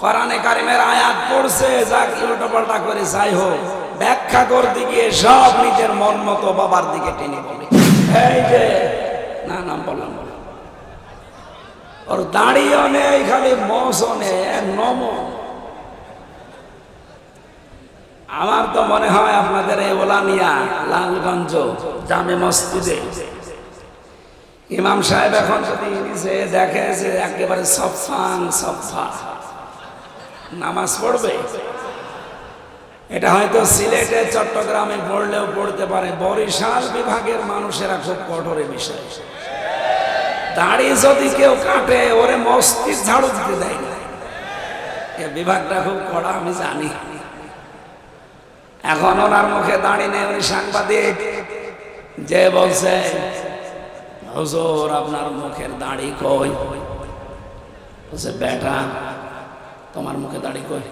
কোরআনে কারিমের আয়াত পড়ছে যা কি উল্টো পাল্টা করে যাই হোক। ব্যাখ্যা করতে গিয়ে সব নিজের মন মতো বাবার দিকে টেনে বলে এই যে, না নাম বললাম বলো। ওর দাঁড়িয়েও নেই, খালি মশও নম। আমার তো মনে হয় আপনাদের এই ওলানিয়া, লালগঞ্জ জামে মসজিদে। ইমাম সাহেব এখন যদি দেখে যে একেবারে সফান সফা নামাজ পড়বে? এটা হয়তো সিলেটে, চট্টগ্রামে পড়লেও পড়তে পারে। বরিশাল বিভাগের মানুষেরা খুব কঠোরে বিষয়। দাড়ি যদি কেউ কাটে, ওরে মস্তিষ্ক ঝাড়ু দিতে দেয় না। এ বিভাগটা খুব কড়া, আমি জানি। এখন ওনার মুখে দাঁড়িয়ে নেই, উনি সাংবাদিক। যে বলছে, হুজুর, আপনার মুখের দাড়ি কই? বলছে, বেটা তোমার মুখে দাড়ি কই?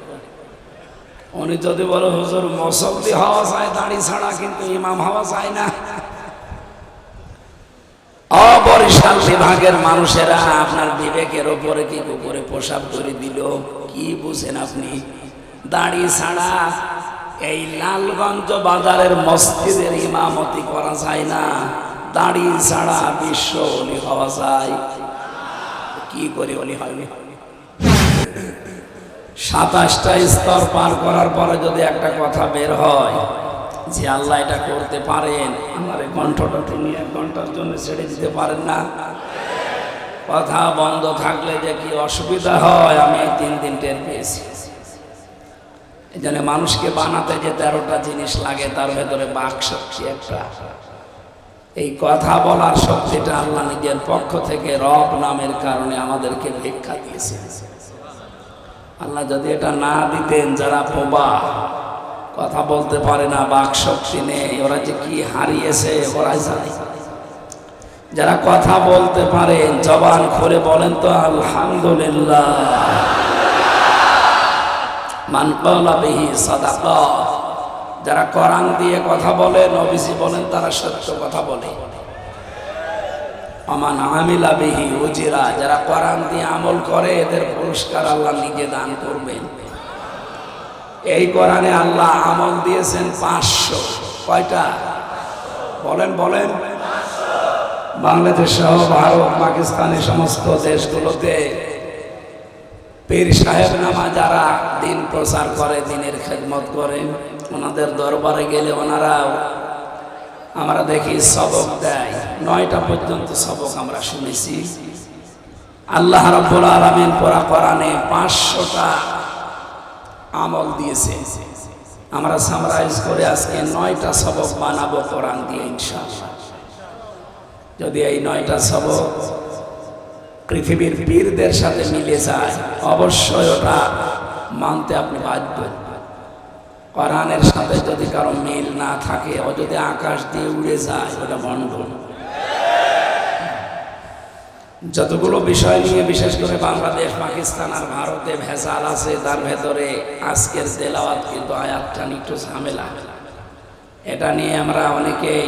উনি যদি বলো, হুজুর, মসল্লি হওয়া চায় দাড়ি ছাড়া কিন্তু ইমাম হওয়া চায় না। অবরিশাল বিভাগের মানুষেরা আপনার বিবেকের ওপরে কি উপরে পোশাক করে দিল? কি বুঝেন আপনি? দাড়ি ছাড়া এই লালগঞ্জ বাজারের মসজিদের ইমামতি করা যায় না। দাড়ি ছাড়া বিশ্ব অলি হওয়া যায়। কি করে অলি হয়নি সাতাশটা স্তর পার করার পরে যদি একটা কথা বের হয় যে আল্লাহ এটা করতে পারেন, আমার এই কণ্ঠটা তিনি এক ঘণ্টার জন্য ছেড়ে দিতে পারেন না। কথা বন্ধ থাকলে যে কি অসুবিধা হয়, আমি তিন দিন টের পেয়েছি। এই জন্য মানুষকে বানাতে যে তেরোটা জিনিস লাগে, তার ভেতরে বাক শক্তি একটা। এই কথা বলার শক্তিটা আল্লাহ নিজের পক্ষ থেকে রব নামের কারণে আমাদেরকে ভিক্ষা দিয়েছে আল্লাহ যদি এটা না দিতেন, যারা পোবা কথা বলতে পারে না, বাক শক্তি নেই, ওরা যে কি হারিয়েছে ওরাই জানে। যারা কথা বলতে পারেন জবান খুলে বলেন তো, আলহামদুলিল্লাহ। মান বিহি যারা কোরআন দিয়ে কথা বলে, নবীজি বলেন, তারা সত্য কথা বলে। আমান আমিলা বিহি উজিরা, যারা কোরআন দিয়ে আমল করে, এদের পুরস্কার আল্লাহ নিজে দান করবেন। এই কোরআনে আল্লাহ আমল দিয়েছেন পাঁচশো। কয়টা? বলেন বলেন। বাংলাদেশ সহ ভারত পাকিস্তানের সমস্ত দেশগুলোতে পীর সাহেব নামা যারা দিন প্রচার করে, দিনের খেদমত করে, ওনাদের দরবারে গেলে ওনারাও আমরা দেখি সবক দেয়। নয়টা পর্যন্ত সবক আমরা শুনেছি। আল্লাহ রব্বুল আলমিন পড়া কোরআনে পাঁচশোটা আমল দিয়েছে। আমরা সামরাইজ করে আজকে নয়টা সবক বানাবো কোরআন দিয়ে ইনশাআল্লাহ। যদি এই নয়টা সবক পৃথিবীর বীরদের সাথে মিলে যায়, অবশ্যই ওটা মানতে আপনি বাধ্য। কোরআনের সাথে যদি কারও মিল না থাকে, ও যদি আকাশ দিয়ে উড়ে যায়, ওটা বন্ধন। যতগুলো বিষয় নিয়ে বিশেষ করে বাংলাদেশ, পাকিস্তান আর ভারতে ভেজাল আছে, তার ভেতরে আজকের তেলাওয়াত কিন্তু আয়াতটা একটু ঝামেলা। এটা নিয়ে আমরা অনেকেই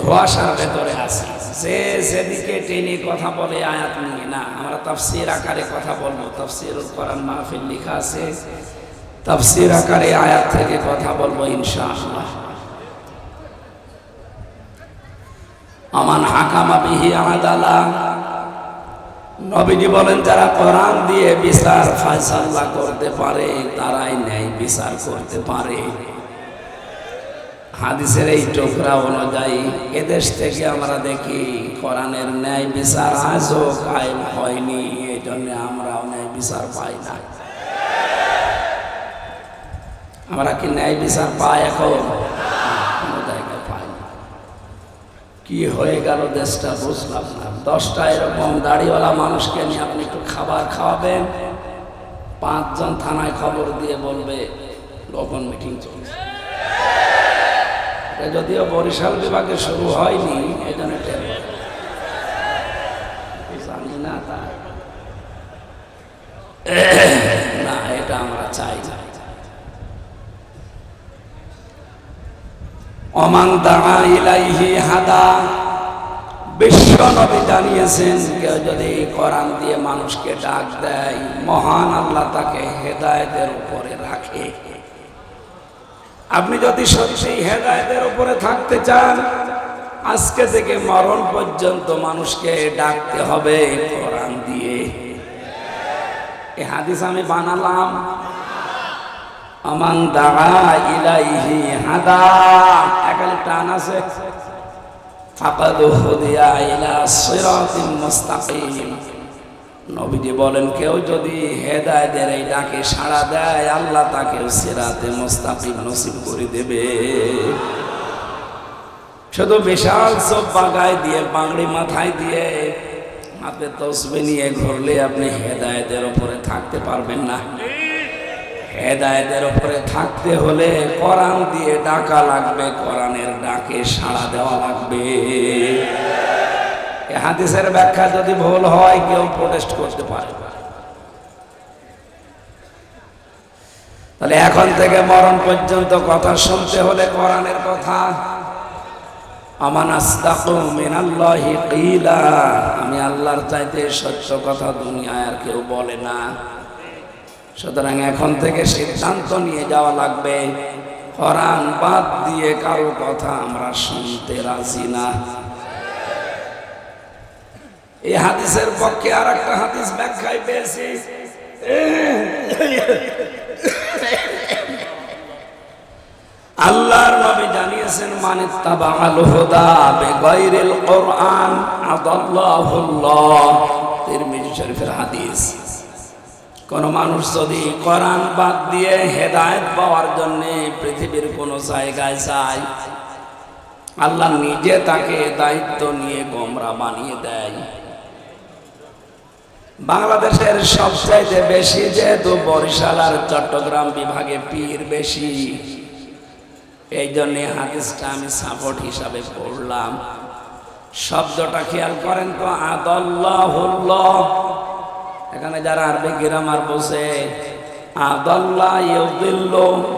ধোয়াশার ভেতরে আছি। যে যেদিকে টেনে কথা বলে আয়াত নিয়ে, না, আমরা তাফসির আকারে কথা বলব। তাফসির কোরআন মাহফিল লেখা আছে তাফসির আকারে আয়াত থেকে কথা বলব ইনশাআল্লাহ। আমান হাকামা বিহি আদালা। নবীজি বলেন, যারা কোরআন দিয়ে বিচার ফায়সাল্লা করতে পারে, তারাই ন্যায় বিচার করতে পারে। হাদিসের এই টোকরা অনুযায়ী, এদেশ থেকে আমরা দেখি, কোরআনের ন্যায় বিচার আজও কায়েম হয়নি এই জন্য আমরাও ন্যায় বিচার পাই না আমরা কি ন্যায় বিচার পাই এখন? কি হয়ে গেল দেশটা বুঝলাম না। দশটা এরকম দাড়িওয়ালা মানুষকে নিয়ে আপনি একটু খাবার খাওয়াবেন। পাঁচজন থানায় খবর দিয়ে বলবে, গোপন মিটিং চলছে। এটা যদিও বরিশাল বিভাগে শুরু হয়নি জন্য জানি না তা না, এটা আমরা চাই না। অমান দাঁড়া ইলাইহি হাদা। বিশ্ব নবী জানিয়েছেন, কেউ যদি কোরআন দিয়ে মানুষকে ডাক দেয়, মহান আল্লাহ তাকে হেদায়েতের উপরে রাখে। আপনি যদি সত্যি হেদায়েতের উপরে থাকতে চান, আজকে থেকে মরণ পর্যন্ত মানুষকে ডাকতে হবে কোরআন দিয়ে। এই হাদিস আমি বানালাম। আমান দাঁড়া ইলাইহি হাদা। একালে টান আছে। নবীজি বলেন, কেউ যদি ডাকে সাড়া দেয়, আল্লাহ তাকে সিরাতে মুস্তাকিম নসিব করে দেবে। শুধু বিশাল সব বাগায় দিয়ে বাংড়ি মাথায় দিয়ে, হাতে তসবে নিয়ে ঘুরলে আপনি হেদায়েতের উপরে থাকতে পারবেন না। হেদায়েতের উপরে থাকতে হলে কোরআন দিয়ে ডাকা লাগবে, কোরআনের ডাকে সাড়া দেওয়া লাগবে। হাদিসের ব্যাখ্যা যদি ভুল হয়, কেউ প্রোটেস্ট করতে পারে। তাহলে এখন থেকে মরণ পর্যন্ত কথা শুনতে হলে কোরআনের কথা। আমান আমি আল্লাহর চাইতে সত্য কথা দুনিয়ায় আর কেউ বলে না। সুতরাং এখন থেকে সিদ্ধান্ত নিয়ে যাওয়া লাগবে। কোরআন বাদ দিয়ে কারও কথা আমরা শুনতে রাজি না। এই হাদিসের পক্ষে আর একটা হাদিস ব্যাখ্যায় পেয়েছি। আল্লাহর নবী জানিয়েছেন মানে তাবাআল হুদা বিগাইরিল কোরআন আদাল্লাহুল্লাহ। তিরমিজি শরীফের হাদিস। কোন মানুষ যদি কোরআন বাদ দিয়ে হেদায়েত পাওয়ার জন্য পৃথিবীর কোন জায়গায় যায়, আল্লাহ নিজে তাকে দায়িত্ব নিয়ে গোমরা বানিয়ে দেয়। বাংলাদেশের সবচাইতে বেশি যেহেতু বরিশাল আর চট্টগ্রাম বিভাগে পীর বেশি এই জন্য হাদিসটা আমি সাপোর্ট হিসাবে পড়লাম। শব্দটা খেয়াল করেন তো, আদল্লাহুল্লাহ। এখানে যারা আরবি গ্রামার বসে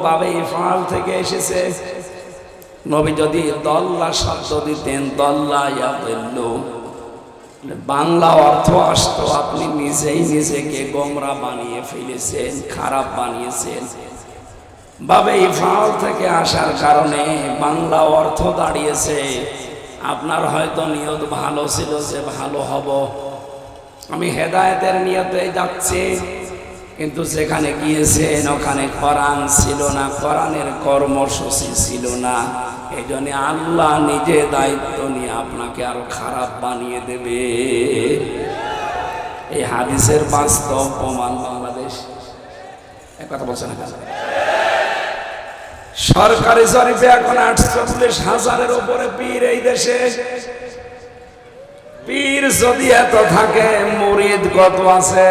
বাবে ইফাল থেকে এসেছে। নবী যদি দল্লা শব্দ দিতেন, দল্লা ইয়াদিল্ল বাংলা অর্থ আসতো, আপনি নিজেই নিজেকে গোমরা বানিয়ে ফেলেছেন, খারাপ বানিয়েছেন। বাবে ইফাল থেকে আসার কারণে বাংলা অর্থ দাঁড়িয়েছে। আপনার হয়তো নিয়ত ভালো ছিল যে ভালো হব। আমি হেদায়েতের নিয়তে যাচ্ছি। কিন্তু যেখানে গিয়েছেন ওখানে কোরআন ছিল না, কোরআনের কর্মসূচি ছিল না। এই জন্য আল্লাহ নিজে দায়িত্ব নিয়ে আপনাকে আরও খারাপ বানিয়ে দেবে। এই হাদিসের বাস্তব প্রমাণ বাংলাদেশ। এক কথা বলছে না সরকারি শরীফে এখন আটচল্লিশ হাজারের উপরে পীর এই দেশে। পীর যদি এত থাকে, মরিদ কত আছে?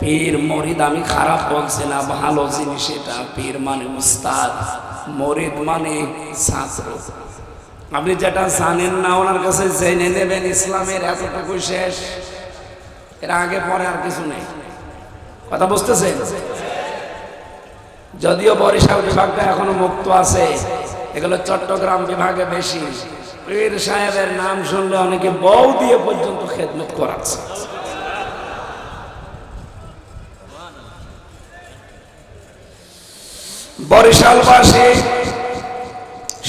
পীর, মরিদ আমি খারাপ বলছি না, ভালো জিনিস এটা। পীর মানে উস্তাদ, মরিদ মানে ছাত্র। আপনি যেটা জানেন না, ওনার কাছে জেনে নেবেন, ইসলামের এতটুকু শেষ। এর আগে, পরে আর কিছু নেই। কথা বুঝতেছেন? যদিও বরিশাল বিভাগটা এখনও মুক্ত আছে, এগুলো চট্টগ্রাম বিভাগে বেশি। পীর সাহেবের নাম শুনলে অনেকে বউ দিয়ে পর্যন্ত খেদমত করাচ্ছে। বরিশালবাসী,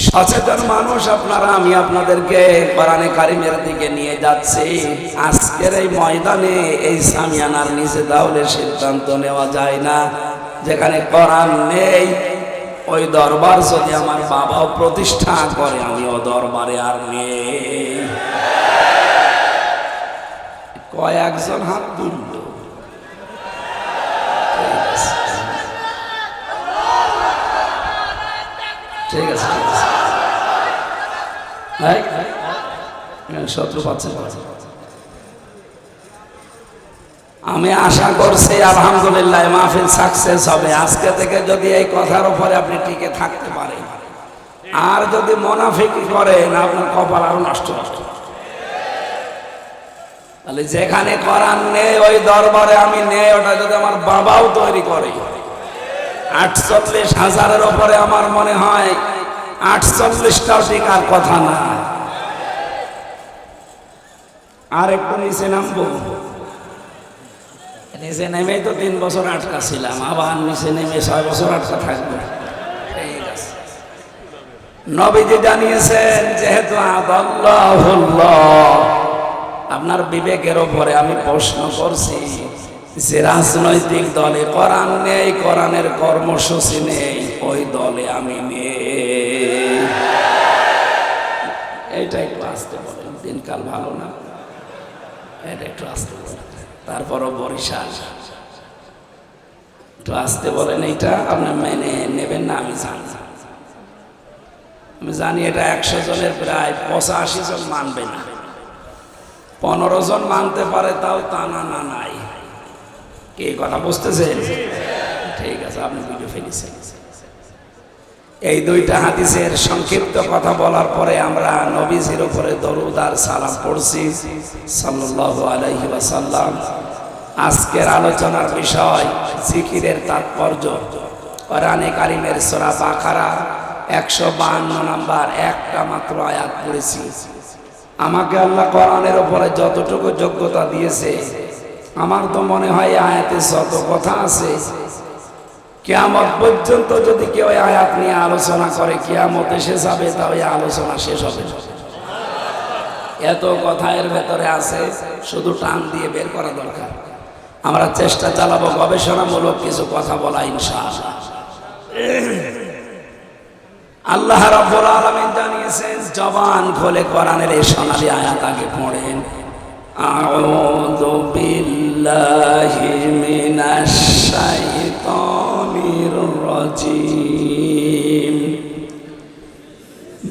সচেতন মানুষ আপনারা, আমি আপনাদেরকে কোরআনে কারিমের দিকে নিয়ে যাচ্ছি। আজকের এই ময়দানে এই সামিয়ানার নিচে তাহলে সিদ্ধান্ত নেওয়া যায় না, যেখানে কোরআন নেই। ওই দরবার যদি আমার বাবাও প্রতিষ্ঠা করে আমি ও দরবারে আর নেই। কয়েকজন হাত তুলল। ঠিক আছে। ঠিক আছে শত্রু পাচ্ছে। আমি আশা করছি, আলহামদুলিল্লাহ মাহফিল সাকসেস হবে। আজকে থেকে যদি এই কথার উপরে আপনি টিকে থাকতে পারেন। আর যদি মোনাফিকি করেন, আপনার কপাল আরও নষ্ট নষ্ট তাহলে যেখানে করার নেই, ওই দরবারে আমি নেই, ওটা যদি আমার বাবাও তৈরি করে। আটচল্লিশ হাজারের ওপরে আমার মনে হয় আটচল্লিশটাও টিকার কথা না। আর একটু নিচে নামবো। নিচে নেমেই তো তিন বছর আটকা ছিলাম, আবার নিচে নেমে ছয় বছর আটকা থাকব। নবীজি জানিয়েছেন, যেহেতু আপনার বিবেকের ওপরে আমি প্রশ্ন করছি, যে রাজনৈতিক দলে কোরআন নেই, কোরআনের কর্মসূচি নেই, ওই দলে আমি নেই। এইটা একটু আসতে বলেন, দিনকাল ভালো না? এটা একটু আসতে বলেন। তারপরও বরিশাল। একটু আসতে বলেন, এইটা আপনি মেনে নেবেন না, আমি জানি। আমি জানি এটা একশো জনের প্রায় পঁচাশি জন মানবে না। পনেরো জন মানতে পারে, তাও তা না না, নাই। কে কথা বুঝতেছেন? ঠিক আছে, আপনি বুঝে ফেলেছেন। এই দুইটা হাদিসের সংক্ষিপ্ত কথা বলার পরে আমরা নবীজির উপরে দরুদ আর সালাম পড়ছি। সাল্লাল্লাহু আলাইহি ওয়াসাল্লাম। আজকের আলোচনার বিষয় জিকিরের তাৎপর্য। কোরআনে কারিমের সূরা বাকারা একশো বাহান্ন নাম্বার একটা মাত্র আয়াত পড়েছি। আমাকে আল্লাহ কোরআনের উপরে যতটুকু যোগ্যতা দিয়েছে, আমার তো মনে হয় আয়াতে যত কথা আছে কেয়ামত পর্যন্ত যদি কেউ আয়াত নিয়ে আলোচনা করে, কেয়ামত এসে যাবে তাহলে আলোচনা শেষ হবে। এত কথা এর ভেতরে আছে, শুধু টান দিয়ে বের করা দরকার। আমরা চেষ্টা চালাবো, গবেষণামূলক কিছু কথা বলা, ইনশাআল্লাহ। আল্লাহ রাব্বুল আলামিন জানিয়েছেন, জবান খোলে কোরআনের এই সোনালী আয়াত আগে পড়েন। আউযু বিল্লাহি মিনাশ الرجيم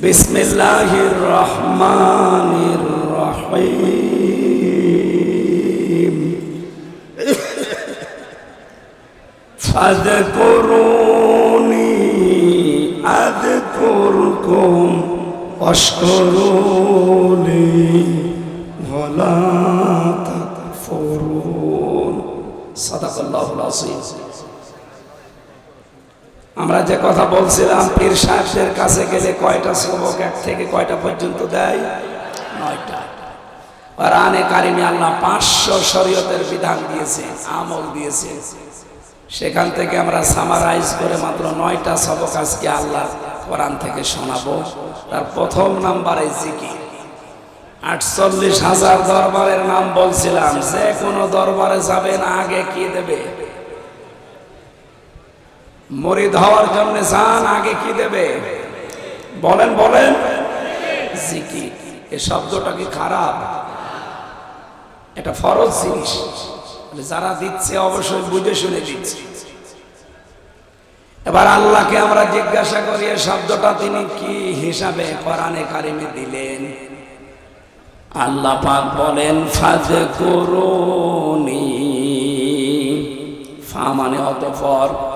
بسم الله الرحمن الرحيم فاذكروني أذكركم واشكروني ولا تكفرون صدق الله العظيم আমরা যে কথা বলছিলাম, পীর সাহেবদের কাছে গেলে কয়টা শ্রবক? এক থেকে কয়টা পর্যন্ত দেয়? নয়টা। কোরআনে কারিমে আল্লাহ পাঁচশো শরীয়তের বিধান দিয়েছে, আমল দিয়েছে। সেখান থেকে আমরা সামারাইজ করে মাত্র নয়টা সবক আজকে আল্লাহ কোরআন থেকে শোনাবো। তার প্রথম নাম্বারে জিকি আটচল্লিশ হাজার দরবারের নাম বলছিলাম, যে কোনো দরবারে যাবেন আগে কি দেবে? মরিদ হওয়ার জন্য যান আগে কি দেবে? বলেন বলেন। জিকি এ শব্দটা কি খারাপ? এটা ফরজ জিনিস। যারা দিচ্ছে অবশ্যই বুঝে শুনে দিচ্ছে। এবার আল্লাহকে আমরা জিজ্ঞাসা করি এই শব্দটা তিনি কি হিসাবে কোরআনে কারিমে দিলেন? আল্লাহ পাক বলেন ফাজে করুনি ফা মানে অতপর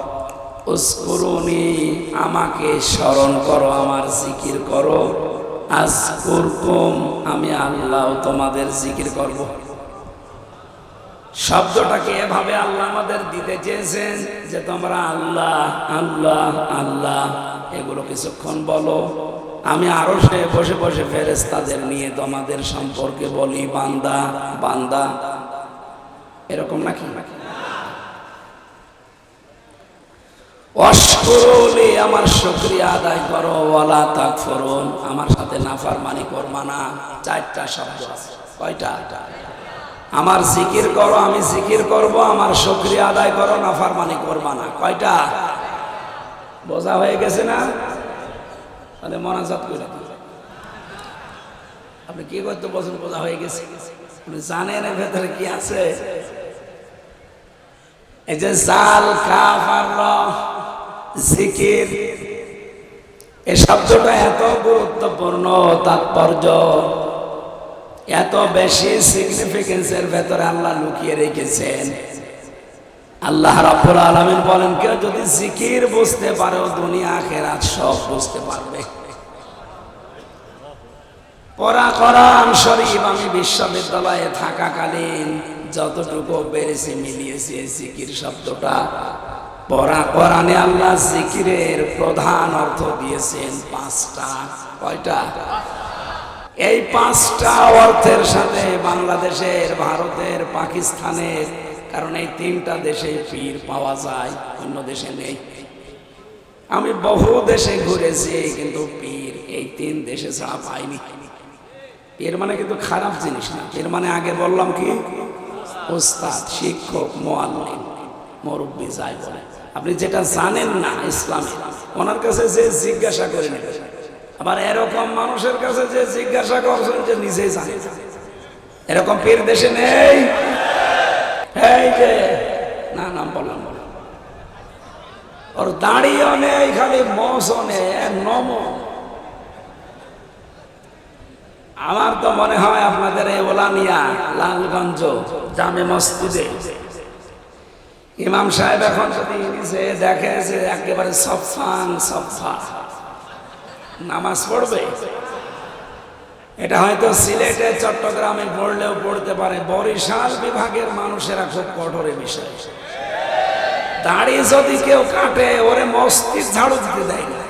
আমাকে স্মরণ করো, আমার জিকির করো। আজ করকুম আমি আল্লাহ তোমাদের জিকির করব। শব্দটাকে এভাবে আল্লাহ আমাদের দিতে চেয়েছেন যে তোমরা আল্লাহ আল্লাহ আল্লাহ এগুলো কিছুক্ষণ বলো। আমি আরও সে বসে বসে ফেরেস তাদের নিয়ে তোমাদের সম্পর্কে বলি, বান্দা বান্দা। এরকম নাকি নাকি? অস্করলি আমার শুক্রিয়া আদায় করো, ওয়ালা তাক ফরুন। আমার সাথে নাফারমানি করবা না। চারটা শব্দ আছে। কয়টা? আমার জিকির করো, আমি জিকির করব। আমার শুক্রিয়া আদায় করো না ফারমানি করবা না। কয়টা? বোঝা হয়ে গেছে না? তাহলে মনাজাত করে আপনি কি করতে বলছেন বোঝা হয়ে গেছে? আপনি জানেন ভেতরে কি আছে? এই যে জাল, কাফ আর জিকির। এই শব্দটা এত গুরুত্বপূর্ণ, তাৎপর্য। এত বেশি সিগনিফিকেন্সের ভেতরে আল্লাহ লুকিয়ে রেখেছেন। আল্লাহ রাব্বুল আলামিন বলেন, কেউ যদি জিকির বুঝতে পারে, ও দুনিয়া, আখেরাত সব বুঝতে পারবে। পড়া, কোরআন শরীফ আমি বিশ্ববিদ্যালয়ে থাকাকালীন যতটুকু পেরেছি মিলিয়েছি জিকির শব্দটা। কোরআনে আল্লাহ জিকিরের প্রধান অর্থ দিয়েছেন পাঁচটা। কয়টা? এই পাঁচটা অর্থের সাথে বাংলাদেশের, ভারতের, পাকিস্তানের, কারণ এই তিনটা দেশে পীর পাওয়া যায়, অন্য দেশে নেই। আমি বহু দেশে ঘুরেছি, কিন্তু পীর এই তিন দেশে ছাড়া পাইনি। পীর মানে কিন্তু খারাপ জিনিস না। পীর মানে আগে বললাম কি? ওস্তাদ, শিক্ষক, মোয়াল্লিম, মুরব্বী যাই বলে আপনি যেটা জানেন না ইসলামে, ওনার কাছে যে জিজ্ঞাসা করে নেবেন আবার এরকম মানুষের কাছে যে জিজ্ঞাসা করছেন যে নিজেই জানে এরকম পীর দেশে নেই। এই যে, না নাম বললাম ওর দাঁড়িয়েও নেই, খালি মশও নম আমার তো মনে হয় আপনাদের এই ওলানিয়া, লালগঞ্জ জামে মসজিদে ইমাম সাহেব এখন যদি নিচে দেখে যে একেবারে সফান সফা নামাজ পড়বে? এটা হয়তো সিলেটে, চট্টগ্রামে পড়লেও পড়তে পারে। বরিশাল বিভাগের মানুষেরা খুব কঠোরে বিষয়। দাড়ি যদি কেউ কাটে, ওরে মস্তিষ্ক ঝাড়ু দিতে দেয় না।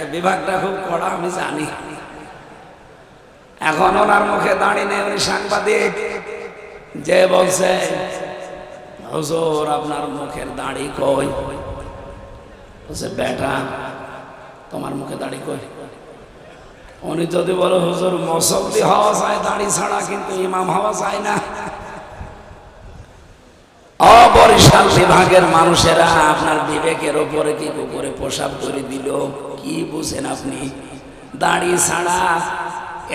এ বিভাগটা খুব কড়া, আমি জানি। এখন ওনার মুখে দাঁড়িয়ে নেই, উনি সাংবাদিক। যে বলছে হুজুর, আপনার মুখের দাড়ি কই? বলছে, বেটা, তোমার মুখে দাড়ি কই? উনি যদি বলো, হুজুর মসব্দি হওয়া যায়, দাড়ি ছাড়া কিন্তু ইমাম হওয়া যায় না। অবরিশাল বিভাগের মানুষেরা আপনার বিবেকের ওপরে কি করে পোশাক করে দিল? কি বুঝেন আপনি? দাড়ি ছাড়া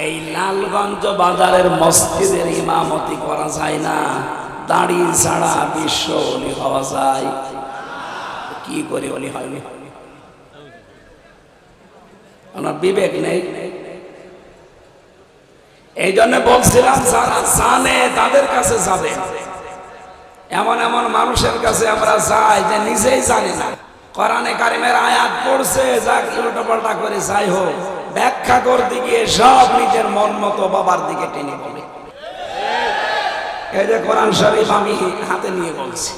এই লালগঞ্জ বাজারের মসজিদের ইমামতি করা যায় না। দাড়ি ছাড়া বিশ্ব অলি হওয়া যায়। কি করে অলি হয়নি ওনার বিবেক নেই। এই জন্য বলছিলাম, যারা জানে তাদের কাছে যাবে। এমন এমন মানুষের কাছে আমরা যাই যে নিজেই জানি না। কোরআনে কারিমের আয়াত পড়ছে যা উল্টো পাল্টা করে যাই হোক। ব্যাখ্যা করতে গিয়ে সব নিজের মন মতো বাবার দিকে টেনে বলে যে কোরআন শরীফ আমি হাতে নিয়ে বলছি।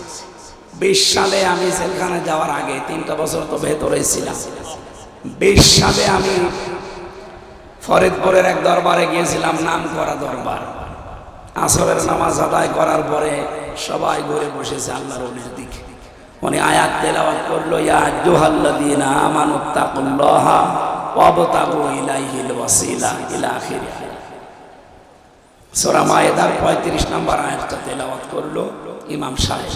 বিশ সালে আমি জেলখানে যাওয়ার আগে তিনটা বছর তো ভেতরে ছিলাম। বিশ সালে আমি ফরিদপুরের এক দরবারে গিয়েছিলাম নাম করা দরবার। আসরের নামাজ আদায় করার পরে সবাই ঘুরে বসেছে আল্লাহর অলির দিকে। উনি আয়াত তেলাওয়াত করল, ইয়া জুহাল্লাযীনা আমানুত্তাকুল্লাহা ওয়াবতাগু ইলাইহিল ওয়াসিলা ইলা আখিরি সূরা 35 নম্বর আয়াতটা তেলাওয়াত করল ইমাম সাহেব।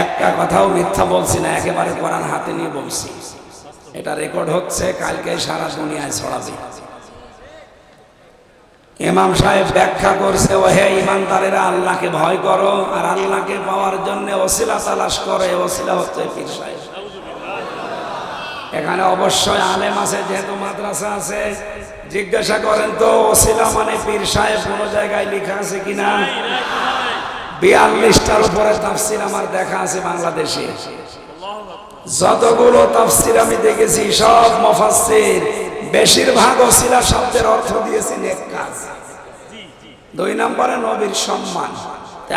একটা কথাও মিথ্যা বলছি না, একেবারে কোরআন হাতে নিয়ে বলছি। এটা রেকর্ড হচ্ছে, কালকে সারা দুনিয়ায় ছড়াবে। ইমাম সাহেব ব্যাখ্যা করছে ও হে ইমানদারেরা, আল্লাহকে ভয় করো আর আল্লাহকে পাওয়ার জন্য ওসিলা তালাশ করে ওসিলা হচ্ছে পীর সাহেব। এখানে অবশ্যই আলেম আছে, যেহেতু মাদ্রাসা আছে জিজ্ঞাসা করেন তো, ওসিলা মানে পীর সাহেব কোনো জায়গায় লেখা আছে কিনা? বিয়াল্লিশটার উপরে তাফসির আমার দেখা আছে বাংলাদেশে। যতগুলো তাফসির আমি দেখেছি, সব মফাসির বেশিরভাগ অশিলা শব্দের অর্থ দিয়েছে নেক কাজ দুই নম্বরে নবীর সম্মান।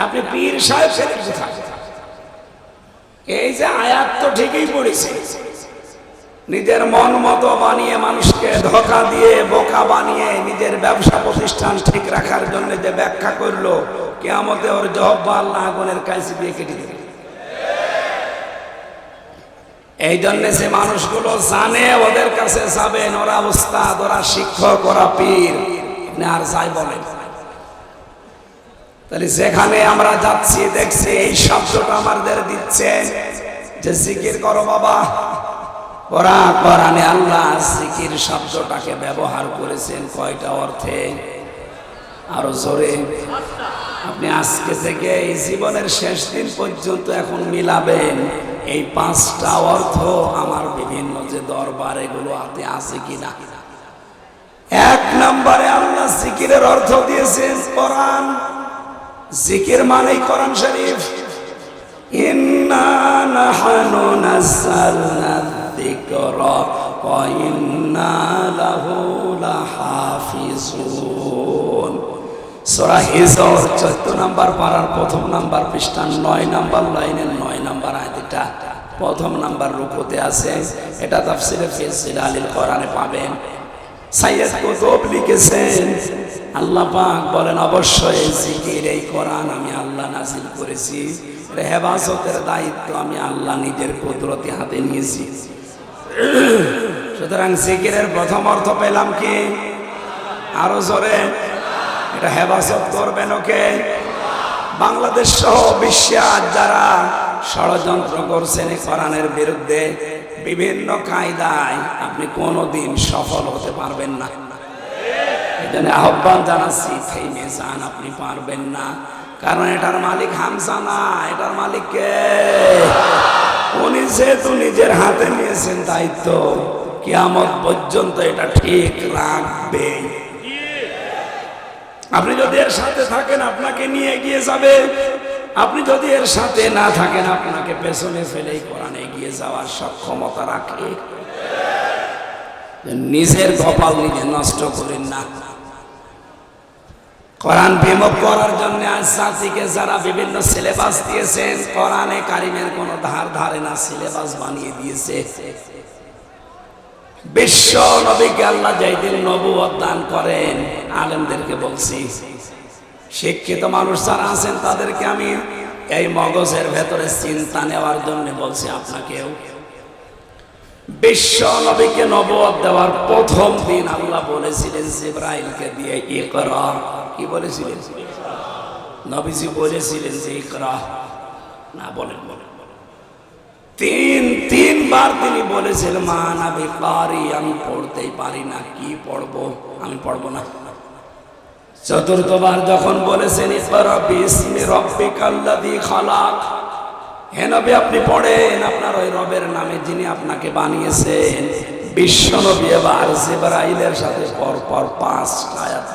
আপনি পীর সাহেব ফেলেন কোথায় এই যে আয়াত তো ঠিকই পড়েছে। নিজের মন মতো বানিয়ে মানুষকে ধোকা দিয়ে বোকা বানিয়ে নিজের ব্যবসা প্রতিষ্ঠান ঠিক রাখার জন্য যে ব্যাখ্যা করল, কেয়ামতে ওর জহব্বা আল্লাহ আগুনের কাছে দিয়ে কেটে দেবে। এই জন্য সে মানুষগুলো জানে, ওদের কাছে যাবেন ওরা উস্তাদ, ওরা শিক্ষক, ওরা পীর আর যাই বলেন। তাহলে যেখানে আমরা যাচ্ছি, দেখছি এই শব্দটা আমাদের দিচ্ছে যে জিকির করো বাবা। ওরা কোরআনে আল্লাহ জিকির শব্দটাকে ব্যবহার করেছেন কয়টা অর্থে? আরও জোরে। আপনি আজকে থেকে এই জীবনের শেষ দিন পর্যন্ত এখন মিলাবেন। এই পাঁচটা অর্থ আমার বিভিন্ন যে দরবার, এগুলো হাতে আছে কিনা? এক নম্বরে আল্লাহ জিকিরের অর্থ দিয়েছেন কোরআন। জিকির মানেই কোরআন শরীফ। ইন্না নাহানু নাযালনা লাহাফিজুন সূরা হিজর 14 নাম্বার পারার প্রথম নাম্বার পৃষ্ঠা 9 নাম্বার লাইনের 9 নাম্বার আয়াতটা প্রথম নাম্বার রুকুতে আছে। এটা তাফসিরে ফিসিল আলিল কোরআনে পাবেন। সাইয়েদ লিখেছেন, আল্লাহ পাক বলেন, অবশ্যই জিকির এই আমি আল্লাহ নাজিল করেছি। হেফাজতের দায়িত্ব আমি আল্লাহ নিজের কুদরতি হাতে নিয়েছি। সুতরাং জিকিরের প্রথম অর্থ পেলাম কি? আরও জোরে। এটা হেফাজত করবেন ওকে? বাংলাদেশ সহ বিশ্বে আজ যারা ষড়যন্ত্র করছেন কোরআনের বিরুদ্ধে, বিভিন্ন কায়দায় আপনি কোনোদিন সফল হতে পারবেন না। এজন্য আহ্বান জানাচ্ছি, থেমে যান, আপনি পারবেন না। কারণ এটার মালিক হামসা না, এটার মালিক কে? উনি যেহেতু নিজের হাতে নিয়েছেন দায়িত্ব, কিয়ামত পর্যন্ত এটা ঠিক রাখবে আপনি যদি এর সাথে থাকেন, আপনাকে নিয়ে এগিয়ে যাবে। আপনি যদি এর সাথে না থাকেন, আপনাকে পেছনে ফেলেই কোরআন এগিয়ে যাওয়ার সক্ষমতা রাখে। নিজের কপাল নিজে নষ্ট করেন না। কোরআন বিমুখ করার জন্য আজ জাতিকে যারা বিভিন্ন সিলেবাস দিয়েছেন, কোরআনে কারিমের কোনো ধার ধারে না সিলেবাস বানিয়ে দিয়েছে। বিশ্ব নবীকে আল্লাহ যেদিন নবুয়ত দান করেন, আলেমদেরকে বলছি, শিক্ষিত মানুষ যারা আছেন তাদেরকে আমি এই মগজের ভেতরে চিন্তা নেওয়ার জন্য বলছি আপনাকেও। বিশ্ব নবীকে নবুয়ত দেওয়ার প্রথম দিন আল্লাহ বলেছিলেন জিব্রাইলকে দিয়ে ইকরা। কি বলেছিলেন? নবীজি বলেছিলেন যে, ইকরা। না, বলেন বলেন তিন, তিনবার তিনি বলেছেন, মা নাবি পারি আমি পড়তেই পারি না, কি পড়ব? আমি পড়ব না। চতুর্থবার যখন বলেছেন খালাক। হে নবী, আপনি পড়েন, আপনার ওই রবের নামে যিনি আপনাকে বানিয়েছেন। বিশ্ব নবী এবার জিবরাইলের সাথে পর পর পাঁচ আয়াত